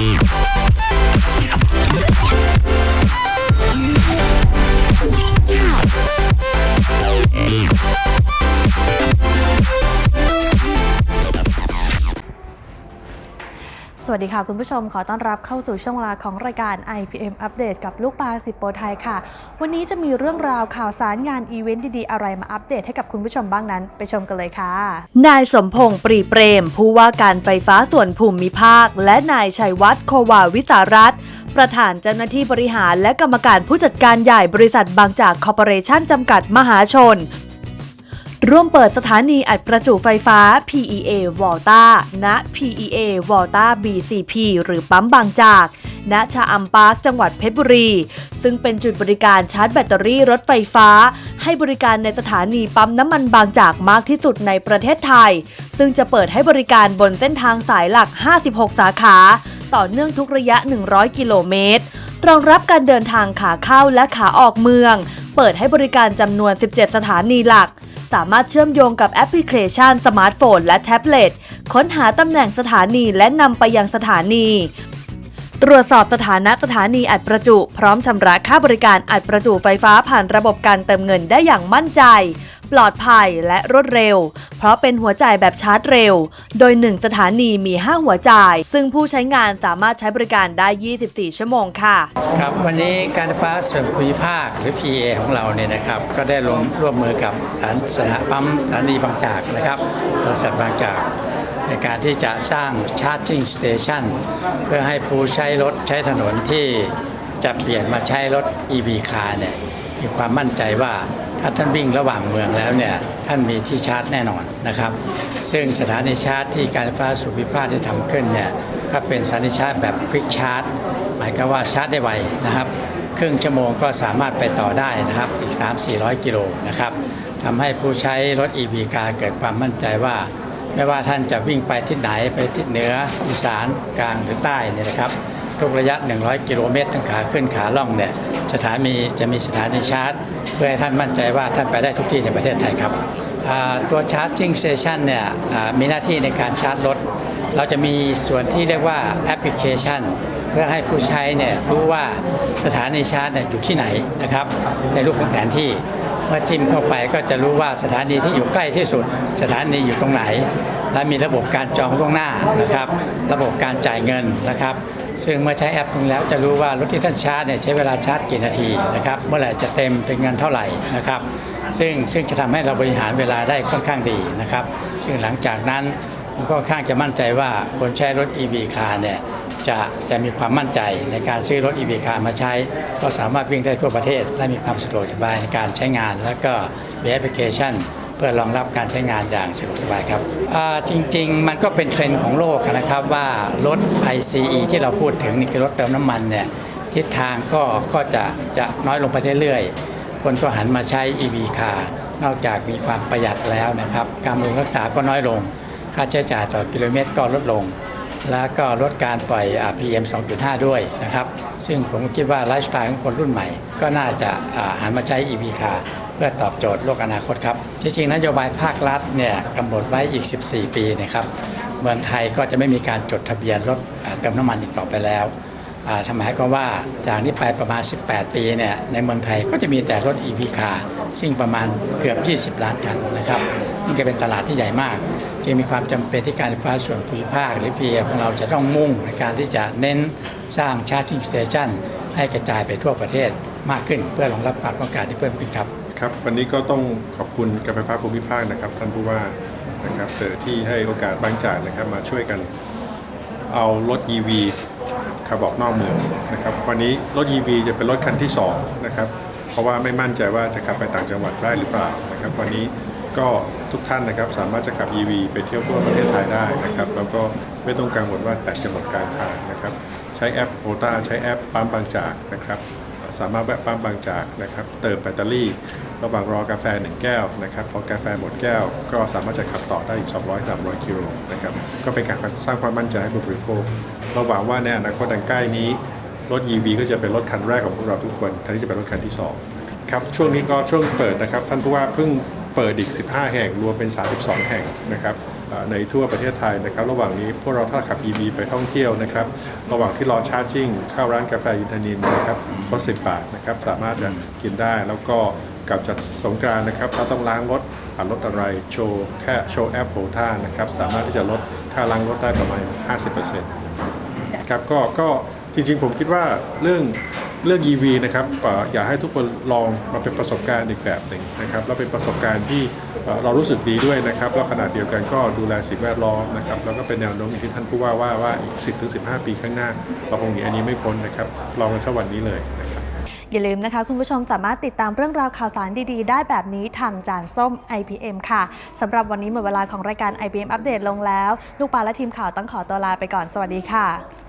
Yeah. วัสดีค่ะคุณผู้ชมขอต้อนรับเข้าสู่ช่วงเวลาของรายการ IPM อัปเดตกับลูกปลาสิบโปรไทยค่ะ วันนี้จะมีเรื่องราวข่าวสารงานอีเวนต์ดีๆ อะไรมาอัปเดตให้กับคุณผู้ชมบ้างนั้น ไปชมกันเลยค่ะ นายสมพงษ์ปรีเปรม ผู้ว่าการไฟฟ้าส่วนภูมิภาค และนายชัยวัฒน์โควาวิสารัตประธานเจ้าหน้าที่บริหารและกรรมการผู้จัดการใหญ่บริษัทบางจากคอร์ปอเรชั่นจำกัดมหาชน ร่วมเปิดสถานีอัดประจุไฟฟ้า PEA Volta ณ PEA Volta BCP หรือปั๊มบางจาก ณชะอำปาร์คจังหวัดเพชรบุรี ซึ่งเป็นจุดบริการชาร์จแบตเตอรี่รถไฟฟ้า ให้บริการในสถานีปั๊มน้ำมันบางจากมากที่สุดในประเทศไทย ซึ่งจะเปิดให้บริการบนเส้นทางสายหลัก 56 สาขา ต่อเนื่องทุกระยะ 100 กิโลเมตร รองรับการเดินทางขาเข้าและขาออกเมือง เปิดให้บริการจำนวน 17 สถานีหลัก สามารถเชื่อมโยงกับแอปพลิเคชันสมาร์ทโฟนและแท็บเล็ต ค้นหาตำแหน่งสถานีและนำไปยังสถานี ตรวจสอบสถานะสถานีอัดประจุ พร้อมชำระค่าบริการอัดประจุไฟฟ้าผ่านระบบการเติมเงินได้อย่างมั่นใจ ปลอดภัยและรวดเร็ว เพราะเป็นหัวจ่ายแบบชาร์จเร็ว โดย 1 สถานีมี 5 หัวจ่าย ซึ่งผู้ใช้งานสามารถใช้บริการได้ 24 ชั่วโมงค่ะ ครับวันนี้การไฟฟ้าส่วนภูมิภาคหรือ PA ของเราเนี่ยนะครับก็ได้ลงร่วมมือกับสถานสถานปั๊มสถานีบางจากนะครับบริษัทบางจากในการที่จะสร้าง Charging Station เพื่อให้ผู้ใช้รถใช้ถนนที่จะเปลี่ยนมาใช้รถ EV car เนี่ยมีความมั่นใจว่า ถ้าท่านวิ่งระหว่างเมืองแล้วเนี่ยท่านมีที่ชาร์จแน่นอนนะครับ ซึ่งสถานีชาร์จที่การไฟฟ้าส่วนภูมิภาคได้ทำขึ้นเนี่ยก็เป็นสถานีชาร์จแบบ Quick Charge หมายความว่าชาร์จได้ไวนะครับ ครึ่งชั่วโมงก็สามารถไปต่อได้นะครับอีก 3-400 กิโลนะครับทำให้ผู้ใช้รถ EV คาเกิดความมั่นใจว่า ไม่ว่าท่านจะวิ่งไปที่ไหนไปทิศเหนืออีสานกลางหรือใต้เนี่ยนะครับทุกระยะ 100 กิโลเมตรทั้งขาขึ้นขาล่องเนี่ย สถานีจะมีสถานีชาร์จ เพื่อให้ท่านมั่นใจว่าท่านไปได้ทุกที่ในประเทศไทยครับตัว Charging Station เนี่ยมีหน้าที่ในการชาร์จรถ เราจะมีส่วนที่เรียกว่าแอปพลิเคชัน เพื่อให้ผู้ใช้เนี่ยรู้ว่าสถานีชาร์จเนี่ยอยู่ที่ไหนนะครับ ในรูปของแผนที่เมื่อจิ้มเข้าไปก็จะรู้ว่าสถานีที่อยู่ใกล้ที่สุด สถานีอยู่ตรงไหน และมีระบบการจองล่วงหน้านะครับ ระบบการจ่ายเงินนะครับ ซึ่งเมื่อใช้แอปตรงแล้วจะรู้ว่ารถที่ท่านชาร์จเนี่ยใช้เวลาชาร์จกี่นาทีนะครับเมื่อไหร่จะเต็มเป็นเงินเท่าไหร่นะครับซึ่งซึ่งจะทำให้เราบริหารเวลาได้ค่อนข้างดีนะครับ ซึ่งหลังจากนั้นผมก็ค่อนข้างจะมั่นใจว่าคนใช้รถ EV คาร์เนี่ยจะจะมีความมั่นใจในการซื้อรถ EV คาร์มาใช้ ก็สามารถวิ่งได้ทั่วประเทศ และมีความสะดวกสบายในการใช้งาน แล้วก็มีแอปพลิเคชัน พื่อรองรับการใช้งานอย่างสะดวกสบายครับจริง ๆ มันก็เป็นเทรนด์ของโลกนะครับว่ารถ ICE ที่เราพูดถึงนี่คือรถเติมน้ำมันเนี่ยทิศทางก็ก็จะจะน้อยลงไปเรื่อยๆ คนก็หันมาใช้ EV คาร์นอกจากมีความประหยัดแล้วนะครับ การบำรุงรักษาก็น้อยลง ค่าใช้จ่ายต่อกิโลเมตรก็ลดลง แล้วก็ลดการปล่อย PM 2.5 ด้วยนะครับ ซึ่งผมคิดว่าไลฟ์สไตล์ของคนรุ่นใหม่ ก็น่าจะหันมาใช้ EV คาร์ พื่อตอบโจทย์โลกอนาคตครับ จริงๆ นโยบายภาครัฐเนี่ยกำหนดไว้อีก 14 ปีนะครับ เมืองไทยก็จะไม่มีการจดทะเบียนรถเติมน้ำมันอีกต่อไปแล้วอ่าทำให้ก็ว่าจากนี้ไปประมาณ 18 ปีเนี่ยในเมืองไทยก็จะมีแต่รถ EV คาร์ซึ่งประมาณเกือบ 20 ล้านคันนะครับนี่ก็เป็นตลาดที่ใหญ่มาก จึงมีความจำเป็นที่การไฟฟ้าส่วนภูมิภาคหรือ PA ของเราจะต้องมุ่งในการที่จะเน้นสร้าง Charging Station ให้กระจายไปทั่วประเทศมากขึ้นเพื่อรองรับความต้องการที่เพิ่มขึ้นครับ ครับวันนี้ก็ต้องขอบคุณการไฟฟ้าภูมิภาคนะครับ ท่านผู้ว่านะครับเออที่ให้โอกาสบางจากนะครับมาช่วยกันเอารถ EV ขับออกนอกเมืองนะครับวันนี้รถ EV จะเป็นรถคันที่2นะครับเพราะว่าไม่มั่นใจว่าจะขับไปต่างจังหวัดได้หรือเปล่านะครับวันนี้ก็ทุกท่านนะครับสามารถจะขับ EV ไปเที่ยวทั่วประเทศไทยได้นะครับแล้วก็ไม่ต้องกังวลว่าแบตจะหมดกลางทางนะครับใช้แอปโ o ต a ใช้แอปปั๊มบางจากนะครับ สามารถแวะปั๊มบางจากนะครับเติมแบตเตอรี่ ระหว่างรอกาแฟ 1 แก้วนะครับพอกาแฟหมดแก้ว ก็สามารถจะขับต่อได้อีก 200 300 กิโลนะครับก็เป็นการสร้างความมั่นใจให้ผู้บริโภคเราหวังว่าในอนาคตอันใกล้นี้รถ EV ก็จะเป็นรถคันแรกของพวกเราทุกคนแทนที่จะเป็นรถคันที่2ครับช่วงนี้ก็ช่วงเปิดนะครับท่านผู้ว่าเพิ่งเปิดอีก 15 แห่งรวมเป็น 32 แห่งนะครับ ในทั่วประเทศไทยนะครับ ระหว่างนี้พวกเราถ้าขับ EV ไปท่องเที่ยวนะครับ ระหว่างที่รอชาร์จิ่งเข้าร้านกาแฟอินทนินนะครับก็สิบบาทนะครับ สามารถจะกินได้แล้วก็กลับจากสงกรานนะครับถ้าต้องล้างรถอ่ารถอะไรโชว์แค่โชว์แอปโผท่านะครับ สามารถที่จะลดค่าล้างรถได้ประมาณ 50%ครับก็ก็จริงๆผมคิดว่าเรื่องเรื่อง EV นะครับอยากให้ทุกคนลองมาเป็นประสบการณ์อีกแบบหนึ่งนะครับแล้วเป็นประสบการณ์ที่ เรารู้สึกดีด้วยนะครับแล้วขณะเดียวกันก็ดูแลสิ่งแวดล้อมนะครับแล้วก็เป็นแนวโน้มที่ท่านผู้ว่าว่าว่าอีก 10-15 ปีข้างหน้า เราคงหนีอันนี้ไม่พ้นนะครับลองกันสักวันนี้เลยนะครับอย่าลืมนะคะ คุณผู้ชมสามารถติดตามเรื่องราวข่าวสารดีๆ ได้แบบนี้ทางจานส้ม IPM ค่ะสำหรับวันนี้หมดเวลาของรายการ IPM อัปเดตลงแล้ว ลูกปลาและทีมข่าวต้องขอตัวลาไปก่อนสวัสดีค่ะ